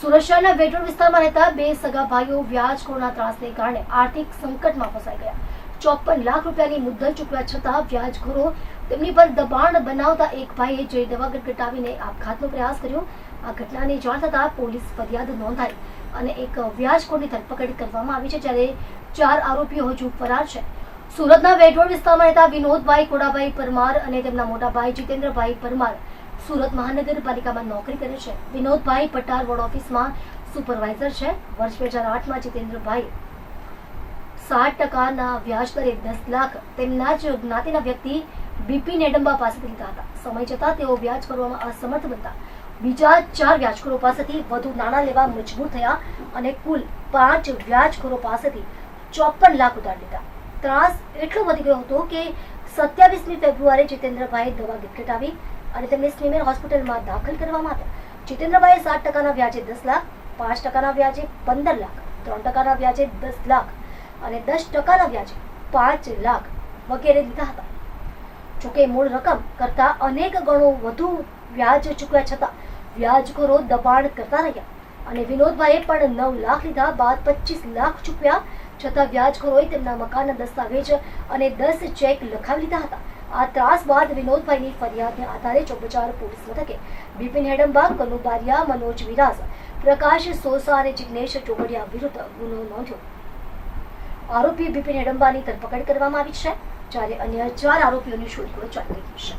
સુરત વેટોર વિસ્તારમાં રહેતા બે સગા ભાઈઓ વ્યાજખોરના ત્રાસને કારણે આર્થિક સંકટમાં ફસાઈ ગયા. ચોપન લાખ રૂપિયાની મુદ્દત ચૂકવ્યા છતાં વ્યાજખોરો તેમની પર દબાણ બનાવતા એક ભાઈએ જઈ દવા ગટગટાવીને આપઘાતનો પ્રયાસ કર્યો, આ ઘટનાની જાણ થતાં પોલીસ ફરિયાદ નોંધાઈ અને એક વ્યાજખોરની ધરપકડ કરવામાં આવી છે, જ્યારે ચાર આરોપીઓ હજુ ફરાર છે. સુરતના વેઢોળ વિસ્તારમાં રહેતા વિનોદભાઈ કોડાભાઈ પરમાર અને તેમના મોટા ભાઈ જીતેન્દ્રભાઈ પરમાર સુરત મહાનગરપાલિકામાં નોકરી કરે છે. વિનોદભાઈ પટાર વોર્ડ ઓફિસમાં સુપરવાઇઝર છે. વર્ષ બે હજાર આઠમાં જીતેન્દ્રભાઈ સાત ટકાના વ્યાજ દરે દસ લાખ તેમના જ જ્ઞાતિના વ્યક્તિ બીપી નેડમ્બા પાસેથી લીધા હતા. સમય જતાં તેઓ વ્યાજ ભરવામાં અસમર્થ બનતા બીજા ચાર વ્યાજખોરો પાસેથી વધુ નાણાં લેવા મજબૂર થયા અને કુલ પાંચ વ્યાજખોરો પાસેથી ચોપન લાખ ઉધાર લીધા. ત્રાસ એટલો વધી ગયો હતો કે સત્યાવીસમી ફેબ્રુઆરી જીતેન્દ્રભાઈ દવા આવી અને તેમને સ્મીમેર હોસ્પિટલમાં દાખલ કરવામાં આવ્યા જીતેન્દ્રભાઈએ સાત ટકાના વ્યાજે દસ લાખ, પાંચ ટકાના વ્યાજે પંદર લાખ, ત્રણ ટકાના વ્યાજે દસ લાખ અને દસ ટકાના વ્યાજે પાંચ લાખ વગેરે લીધા હતા. જોકે મૂળ રકમ કરતા અનેક ગણો વધુ વ્યાજ ચૂકવ્યા છતાં વ્યાજખોરો દબાણ કરતા રહ્યા અને વિનોદભાઈએ પણ નવ લાખ લીધા બાદ પચીસ લાખ ચૂકવ્યા છતાં વ્યાજખોરોએ તેમના મકાનના દસ્તાવેજ અને દસ ચેક લખાવી લીધા હતા. આ ત્રાસ બાદ વિનોદભાઈની ફરિયાદને આધારે ચોપચાર પોલીસ મથકે બિપિન હેડમબાગ કનુ બારિયા મનોજ વિરાસ, પ્રકાશ સોસા અને જિગ્નેશ ચોગડિયા વિરુદ્ધ ગુનો નોંધ્યો. આરોપી બિપિન હેડમ્બાની ધરપકડ કરવામાં આવી છે, જ્યારે અન્ય ચાર આરોપીઓની શોધખોળ ચાલી રહી છે.